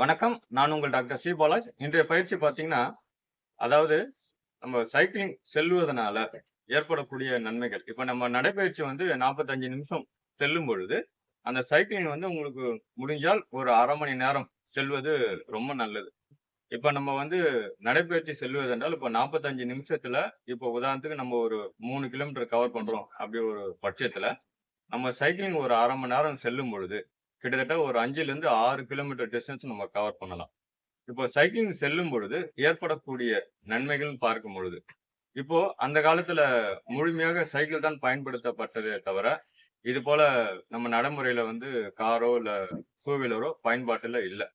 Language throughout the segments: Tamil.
வணக்கம். நான் உங்கள் டாக்டர் சி. பாலாஜ். இன்றைய பயிற்சி பார்த்தீங்கன்னா அதாவது நம்ம சைக்கிளிங் செல்வதனால ஏற்படக்கூடிய நன்மைகள். இப்போ நம்ம நடைப்பயிற்சி வந்து நாற்பத்தஞ்சு நிமிஷம் செல்லும் பொழுது அந்த சைக்கிளிங் வந்து உங்களுக்கு முடிஞ்சால் ஒரு அரை மணி நேரம் செல்வது ரொம்ப நல்லது. இப்போ நம்ம வந்து நடைப்பயிற்சி செல்வதென்றால் இப்போ நாற்பத்தஞ்சு நிமிஷத்துல இப்போ உதாரணத்துக்கு நம்ம ஒரு மூணு கிலோமீட்டர் கவர் பண்றோம் அப்படி ஒரு பட்சத்துல நம்ம சைக்கிளிங் ஒரு அரை மணி நேரம் செல்லும் பொழுது கிட்டத்தட்ட ஒரு அஞ்சுலேருந்து ஆறு கிலோமீட்டர் டிஸ்டன்ஸ் நம்ம கவர் பண்ணலாம். இப்போ சைக்கிளிங் செல்லும் பொழுது ஏற்படக்கூடிய நன்மைகள் பார்க்கும் பொழுது இப்போ அந்த காலத்துல முழுமையாக சைக்கிள் தான் பயன்படுத்தப்பட்டதே தவிர இது போல நம்ம நடைமுறையில வந்து காரோ இல்ல டூ வீலரோ பயன்பாட்டுல இல்லை.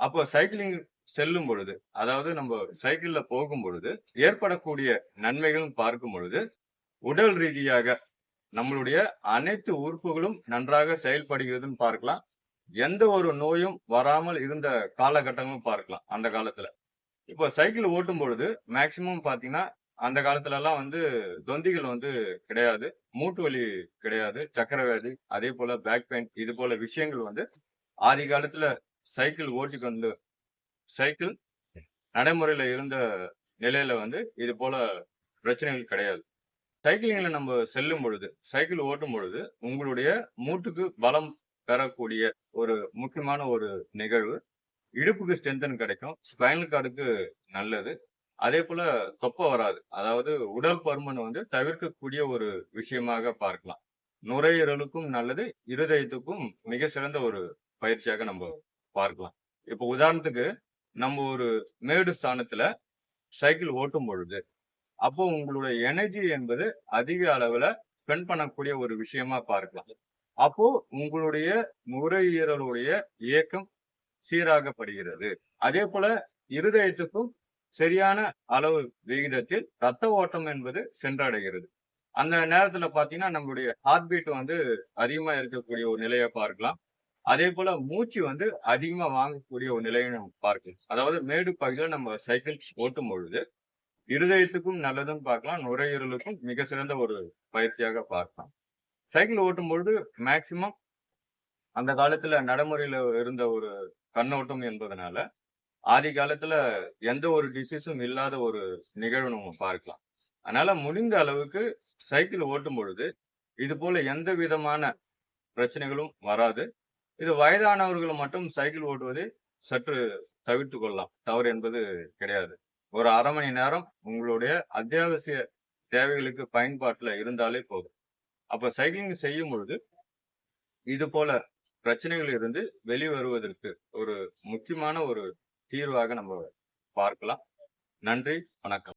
அப்போ சைக்கிளிங் செல்லும் பொழுது அதாவது நம்ம சைக்கிள்ல போகும் பொழுது ஏற்படக்கூடிய நன்மைகள் பார்க்கும் பொழுது உடல் ரீதியாக நம்மளுடைய அனைத்து உறுப்புகளும் நன்றாக செயல்படுகிறதுன்னு பார்க்கலாம். எந்த ஒரு நோயும் வராமல் இருந்த காலகட்டங்களும் பார்க்கலாம் அந்த காலத்துல. இப்போ சைக்கிள் ஓட்டும் பொழுது மேக்சிமம் பாத்தீங்கன்னா அந்த காலத்துல எல்லாம் வந்து தொந்திகள் வந்து கிடையாது மூட்டு வலி கிடையாது சக்கரவியாதி அதே போல பேக் பெயின் இது போல விஷயங்கள் வந்து ஆதி காலத்துல சைக்கிள் ஓட்டி கொண்டு சைக்கிள் நடைமுறையில இருந்த நிலையில வந்து இது போல பிரச்சனைகள் கிடையாது. சைக்கிளிங்கில் நம்ம செல்லும் பொழுது சைக்கிள் ஓட்டும் பொழுது உங்களுடைய மூட்டுக்கு பலம் பெறக்கூடிய ஒரு முக்கியமான ஒரு நிகழ்வு. இடுப்புக்கு ஸ்ட்ரென்தன் கிடைக்கும். ஸ்பைனல் கார்டுக்கு நல்லது. அதே போல தொப்பை வராது. அதாவது உடல் பருமன் வந்து தவிர்க்கக்கூடிய ஒரு விஷயமாக பார்க்கலாம். நுரையீரலுக்கும் நல்லது. இருதயத்துக்கும் மிக சிறந்த ஒரு பயிற்சியாக நம்ம பார்க்கலாம். இப்போ உதாரணத்துக்கு நம்ம ஒரு மேடு ஸ்தானத்துல சைக்கிள் ஓட்டும் பொழுது அப்போ உங்களுடைய எனர்ஜி என்பது அதிக அளவுல ஸ்பெண்ட் பண்ணக்கூடிய ஒரு விஷயமா பார்க்கலாம். அப்போ உங்களுடைய நுரையீரலுடைய இயக்கம் சீராகப்படுகிறது. அதே போல இருதயத்துக்கும் சரியான அளவு விகிதத்தில் ரத்த ஓட்டம் என்பது சென்றடைகிறது. அந்த நேரத்துல பாத்தீங்கன்னா நம்மளுடைய ஹார்ட் பீட் வந்து அதிகமா இருக்கக்கூடிய ஒரு நிலையை பார்க்கலாம். அதே போல மூச்சு வந்து அதிகமா வாங்கக்கூடிய ஒரு நிலையை நம்ம பார்க்கலாம். அதாவது மேடு பகுதியில நம்ம சைக்கிள் ஓட்டும் பொழுது இருதயத்துக்கும் நல்லதுன்னு பார்க்கலாம். நுரையீரலுக்கும் மிக சிறந்த ஒரு பயிற்சியாக பார்க்கலாம். சைக்கிள் ஓட்டும் பொழுது மேக்சிமம் அந்த காலத்துல நடைமுறையில இருந்த ஒரு கண்ணோட்டம் என்பதனால ஆதி காலத்துல எந்த ஒரு டிசீஸும் இல்லாத ஒரு நிகழ்வு நம்ம பார்க்கலாம். அதனால முடிந்த அளவுக்கு சைக்கிள் ஓட்டும் பொழுது இது போல எந்த விதமான பிரச்சனைகளும் வராது. இது வயதானவர்கள் மட்டும் சைக்கிள் ஓட்டுவதை சற்று தவிர்த்து கொள்ளலாம். தவறு என்பது கிடையாது. ஒரு அரை மணி நேரம் உங்களுடைய அத்தியாவசிய தேவைகளுக்கு பயன்பாட்டில் இருந்தாலே போதும். அப்போ சைக்கிளிங் செய்யும் பொழுது இது போல பிரச்சனைகள் இருந்து வெளிவருவதற்கு ஒரு முக்கியமான ஒரு தீர்வாக நம்ம பார்க்கலாம். நன்றி வணக்கம்.